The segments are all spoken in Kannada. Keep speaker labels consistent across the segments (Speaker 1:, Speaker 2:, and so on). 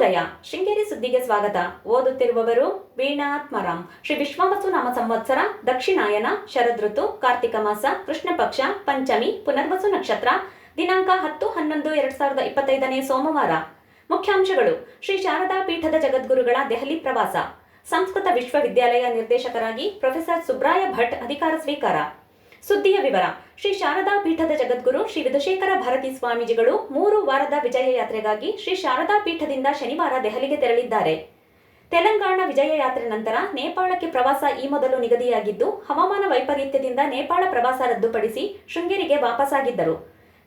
Speaker 1: ಶುಭೋದಯ ಶೃಂಗೇರಿ ಸುದ್ದಿಗೆ ಸ್ವಾಗತ. ಓದುತ್ತಿರುವವರು ವೀಣಾತ್ಮರಾಮ್. ಶ್ರೀ ವಿಶ್ವಾಮಸು ನಾಮ ಸಂವತ್ಸರ, ದಕ್ಷಿಣಾಯನ, ಶರದೃತು, ಕಾರ್ತಿಕ ಮಾಸ, ಕೃಷ್ಣ ಪಕ್ಷ, ಪಂಚಮಿ, ಪುನರ್ವಸು ನಕ್ಷತ್ರ, ದಿನಾಂಕ ಹತ್ತು ಹನ್ನೊಂದು ಎರಡ್ ಸಾವಿರದ ಇಪ್ಪತ್ತೈದನೇ ಸೋಮವಾರ. ಮುಖ್ಯಾಂಶಗಳು. ಶ್ರೀ ಶಾರದಾ ಪೀಠದ ಜಗದ್ಗುರುಗಳ ದೆಹಲಿ ಪ್ರವಾಸ. ಸಂಸ್ಕೃತ ವಿಶ್ವವಿದ್ಯಾಲಯ ನಿರ್ದೇಶಕರಾಗಿ ಪ್ರೊಫೆಸರ್ ಸುಬ್ರಾಯ ಭಟ್ ಅಧಿಕಾರ ಸ್ವೀಕಾರ. ಸುದ್ದಿಯ ವಿವರ. ಶ್ರೀ ಶಾರದಾ ಪೀಠದ ಜಗದ್ಗುರು ಶ್ರೀ ವಿಧುಶೇಖರ ಭಾರತಿ ಸ್ವಾಮೀಜಿಗಳು ಮೂರು ವಾರದ ವಿಜಯ ಯಾತ್ರೆಗಾಗಿ ಶ್ರೀ ಶಾರದಾ ಪೀಠದಿಂದ ಶನಿವಾರ ದೆಹಲಿಗೆ ತೆರಳಿದ್ದಾರೆ. ತೆಲಂಗಾಣ ವಿಜಯ ಯಾತ್ರೆ ನಂತರ ನೇಪಾಳಕ್ಕೆ ಪ್ರವಾಸ ಈ ಮೊದಲು ನಿಗದಿಯಾಗಿದ್ದು, ಹವಾಮಾನ ವೈಪರೀತ್ಯದಿಂದ ನೇಪಾಳ ಪ್ರವಾಸ ರದ್ದುಪಡಿಸಿ ಶೃಂಗೇರಿಗೆ ವಾಪಸಾಗಿದ್ದರು.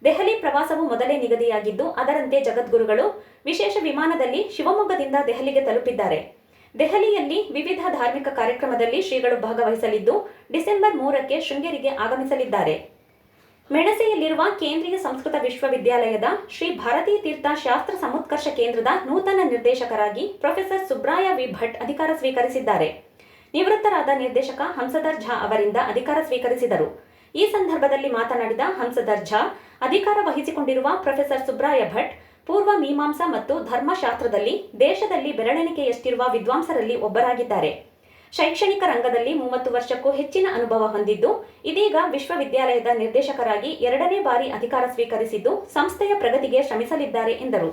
Speaker 1: ದೆಹಲಿ ಪ್ರವಾಸವು ಮೊದಲೇ ನಿಗದಿಯಾಗಿದ್ದು, ಅದರಂತೆ ಜಗದ್ಗುರುಗಳು ವಿಶೇಷ ವಿಮಾನದಲ್ಲಿ ಶಿವಮೊಗ್ಗದಿಂದ ದೆಹಲಿಗೆ ತಲುಪಿದ್ದಾರೆ. ದೆಹಲಿಯಲ್ಲಿ ವಿವಿಧ ಧಾರ್ಮಿಕ ಕಾರ್ಯಕ್ರಮದಲ್ಲಿ ಶ್ರೀಗಳು ಭಾಗವಹಿಸಲಿದ್ದು, ಡಿಸೆಂಬರ್ ಮೂರಕ್ಕೆ ಶೃಂಗೇರಿಗೆ ಆಗಮಿಸಲಿದ್ದಾರೆ. ಮೆಣಸೆಯಲ್ಲಿರುವ ಕೇಂದ್ರೀಯ ಸಂಸ್ಕೃತ ವಿಶ್ವವಿದ್ಯಾಲಯದ ಶ್ರೀ ಭಾರತೀಯ ತೀರ್ಥ ಶಾಸ್ತ್ರ ಸಮುತ್ಕರ್ಷ ಕೇಂದ್ರದ ನೂತನ ನಿರ್ದೇಶಕರಾಗಿ ಪ್ರೊಫೆಸರ್ ಸುಬ್ರಾಯ ವಿ. ಭಟ್ ಅಧಿಕಾರ ಸ್ವೀಕರಿಸಿದ್ದಾರೆ. ನಿವೃತ್ತರಾದ ನಿರ್ದೇಶಕ ಹಂಸದರ್ ಝಾ ಅವರಿಂದ ಅಧಿಕಾರ ಸ್ವೀಕರಿಸಿದರು. ಈ ಸಂದರ್ಭದಲ್ಲಿ ಮಾತನಾಡಿದ ಹಂಸದರ್ ಝಾ, ಅಧಿಕಾರ ವಹಿಸಿಕೊಂಡಿರುವ ಪ್ರೊಫೆಸರ್ ಸುಬ್ರಾಯ ಭಟ್ ಪೂರ್ವ ಮೀಮಾಂಸಾ ಮತ್ತು ಧರ್ಮಶಾಸ್ತ್ರದಲ್ಲಿ ದೇಶದಲ್ಲಿ ಬೆರಳೆಣಿಕೆಯಷ್ಟಿರುವ ವಿದ್ವಾಂಸರಲ್ಲಿ ಒಬ್ಬರಾಗಿದ್ದಾರೆ. ಶೈಕ್ಷಣಿಕ ರಂಗದಲ್ಲಿ ಮೂವತ್ತು ವರ್ಷಕ್ಕೂ ಹೆಚ್ಚಿನ ಅನುಭವ ಹೊಂದಿದ್ದು, ಇದೀಗ ವಿಶ್ವವಿದ್ಯಾಲಯದ ನಿರ್ದೇಶಕರಾಗಿ ಎರಡನೇ ಬಾರಿ ಅಧಿಕಾರ ಸ್ವೀಕರಿಸಿದ್ದು ಸಂಸ್ಥೆಯ ಪ್ರಗತಿಗೆ ಶ್ರಮಿಸಲಿದ್ದಾರೆ ಎಂದರು.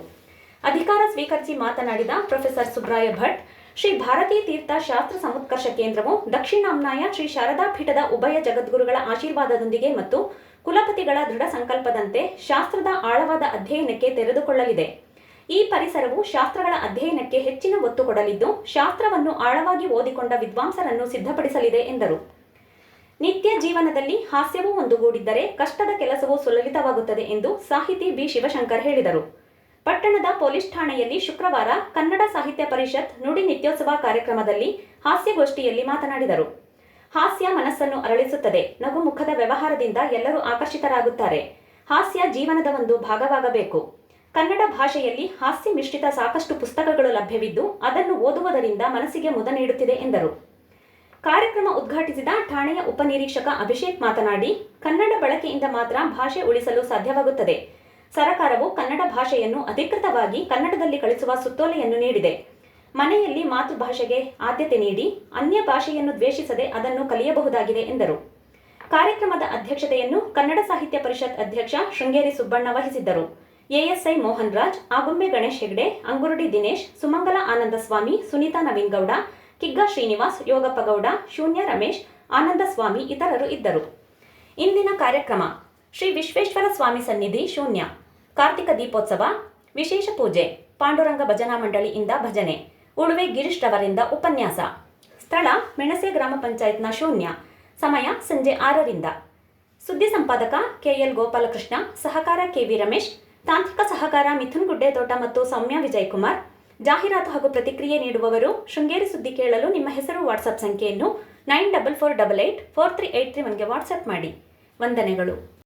Speaker 1: ಅಧಿಕಾರ ಸ್ವೀಕರಿಸಿ ಮಾತನಾಡಿದ ಪ್ರೊಫೆಸರ್ ಸುಬ್ರಾಯ ಭಟ್, ಶ್ರೀ ಭಾರತೀ ತೀರ್ಥ ಶಾಸ್ತ್ರ ಸಮುತ್ಕರ್ಷ ಕೇಂದ್ರವು ದಕ್ಷಿಣಾಮ್ನಾಯ ಶ್ರೀ ಶಾರದಾ ಪೀಠದ ಉಭಯ ಜಗದ್ಗುರುಗಳ ಆಶೀರ್ವಾದದೊಂದಿಗೆ ಮತ್ತು ಕುಲಪತಿಗಳ ದೃಢ ಸಂಕಲ್ಪದಂತೆ ಶಾಸ್ತ್ರದ ಆಳವಾದ ಅಧ್ಯಯನಕ್ಕೆ ತೆರೆದುಕೊಳ್ಳಲಿದೆ. ಈ ಪರಿಸರವು ಶಾಸ್ತ್ರಗಳ ಅಧ್ಯಯನಕ್ಕೆ ಹೆಚ್ಚಿನ ಒತ್ತು ಕೊಡಲಿದ್ದು, ಶಾಸ್ತ್ರವನ್ನು ಆಳವಾಗಿ ಓದಿಕೊಂಡ ವಿದ್ವಾಂಸರನ್ನು ಸಿದ್ಧಪಡಿಸಲಿದೆ ಎಂದರು. ನಿತ್ಯ ಜೀವನದಲ್ಲಿ ಹಾಸ್ಯವೂ ಒಂದುಗೂಡಿದ್ದರೆ ಕಷ್ಟದ ಕೆಲಸವೂ ಸುಲಲಿತವಾಗುತ್ತದೆ ಎಂದು ಸಾಹಿತಿ ಬಿ. ಶಿವಶಂಕರ್ ಹೇಳಿದರು. ಪಟ್ಟಣದ ಪೊಲೀಸ್ ಠಾಣೆಯಲ್ಲಿ ಶುಕ್ರವಾರ ಕನ್ನಡ ಸಾಹಿತ್ಯ ಪರಿಷತ್ ನುಡಿ ನಿತ್ಯೋತ್ಸವ ಕಾರ್ಯಕ್ರಮದಲ್ಲಿ ಹಾಸ್ಯಗೋಷ್ಠಿಯಲ್ಲಿ ಮಾತನಾಡಿದರು. ಹಾಸ್ಯ ಮನಸ್ಸನ್ನು ಅರಳಿಸುತ್ತದೆ. ನಗು ಮುಖದ ವ್ಯವಹಾರದಿಂದ ಎಲ್ಲರೂ ಆಕರ್ಷಿತರಾಗುತ್ತಾರೆ. ಹಾಸ್ಯ ಜೀವನದ ಒಂದು ಭಾಗವಾಗಬೇಕು. ಕನ್ನಡ ಭಾಷೆಯಲ್ಲಿ ಹಾಸ್ಯ ಮಿಶ್ರಿತ ಸಾಕಷ್ಟು ಪುಸ್ತಕಗಳು ಲಭ್ಯವಿದ್ದು, ಅದನ್ನು ಓದುವುದರಿಂದ ಮನಸ್ಸಿಗೆ ಮುದ ನೀಡುತ್ತಿದೆ ಎಂದರು. ಕಾರ್ಯಕ್ರಮ ಉದ್ಘಾಟಿಸಿದ ಠಾಣೆಯ ಉಪನಿರೀಕ್ಷಕ ಅಭಿಷೇಕ್ ಮಾತನಾಡಿ, ಕನ್ನಡ ಬಳಕೆಯಿಂದ ಮಾತ್ರ ಭಾಷೆ ಉಳಿಸಲು ಸಾಧ್ಯವಾಗುತ್ತದೆ. ಸರಕಾರವು ಕನ್ನಡ ಭಾಷೆಯನ್ನು ಅಧಿಕೃತವಾಗಿ ಕನ್ನಡದಲ್ಲಿ ಕಳಿಸುವ ಸುತ್ತೋಲೆಯನ್ನು ನೀಡಿದೆ. ಮನೆಯಲ್ಲಿ ಮಾತೃಭಾಷೆಗೆ ಆದ್ಯತೆ ನೀಡಿ ಅನ್ಯ ಭಾಷೆಯನ್ನು ದ್ವೇಷಿಸದೆ ಅದನ್ನು ಕಲಿಯಬಹುದಾಗಿದೆ ಎಂದರು. ಕಾರ್ಯಕ್ರಮದ ಅಧ್ಯಕ್ಷತೆಯನ್ನು ಕನ್ನಡ ಸಾಹಿತ್ಯ ಪರಿಷತ್ ಅಧ್ಯಕ್ಷ ಶೃಂಗೇರಿ ಸುಬ್ಬಣ್ಣ ವಹಿಸಿದ್ದರು. ಎಎಸ್ಐ ಮೋಹನ್ ರಾಜ್ ಆಗುಂಬೆ ಗಣೇಶ್ ಹೆಗ್ಡೆ, ಅಂಗುರುಡಿ ದಿನೇಶ್, ಸುಮಂಗಲ ಆನಂದಸ್ವಾಮಿ ಸುನೀತಾ ನವೀನ್ ಗೌಡ ಕಿಗ್ಗಾ ಶ್ರೀನಿವಾಸ್, ಯೋಗಪ್ಪ ಗೌಡ, ಶೂನ್ಯ ರಮೇಶ್ ಆನಂದಸ್ವಾಮಿ ಇತರರು ಇದ್ದರು. ಇಂದಿನ ಕಾರ್ಯಕ್ರಮ, ಶ್ರೀ ವಿಶ್ವೇಶ್ವರ ಸ್ವಾಮಿ ಸನ್ನಿಧಿ ಶೂನ್ಯ. ಕಾರ್ತಿಕ ದೀಪೋತ್ಸವ, ವಿಶೇಷ ಪೂಜೆ, ಪಾಂಡುರಂಗ ಭಜನಾ ಮಂಡಳಿಯಿಂದ ಭಜನೆ. ಉಳುವೆ ಗಿರೀಶ್ ರವರಿಂದ ಉಪನ್ಯಾಸ. ಸ್ಥಳ ಮೆಣಸೆ ಗ್ರಾಮ ಪಂಚಾಯತ್ನ ಶೂನ್ಯ. ಸಮಯ ಸಂಜೆ ಆರರಿಂದ. ಸುದ್ದಿ ಸಂಪಾದಕ ಕೆಎಲ್ ಗೋಪಾಲಕೃಷ್ಣ, ಸಹಕಾರ ಕೆವಿ ರಮೇಶ್, ತಾಂತ್ರಿಕ ಸಹಕಾರ ಮಿಥುನ್ ಗುಡ್ಡೆತೋಟ ಮತ್ತು ಸೌಮ್ಯ ವಿಜಯಕುಮಾರ್. ಜಾಹೀರಾತು ಹಾಗೂ ಪ್ರತಿಕ್ರಿಯೆ ನೀಡುವವರು ಶೃಂಗೇರಿ ಸುದ್ದಿ ಕೇಳಲು ನಿಮ್ಮ ಹೆಸರು, ವಾಟ್ಸಪ್ ಸಂಖ್ಯೆಯನ್ನು nine double four double eight four three eight three ಒನ್ಗೆ WhatsApp ಮಾಡಿ. ವಂದನೆಗಳು.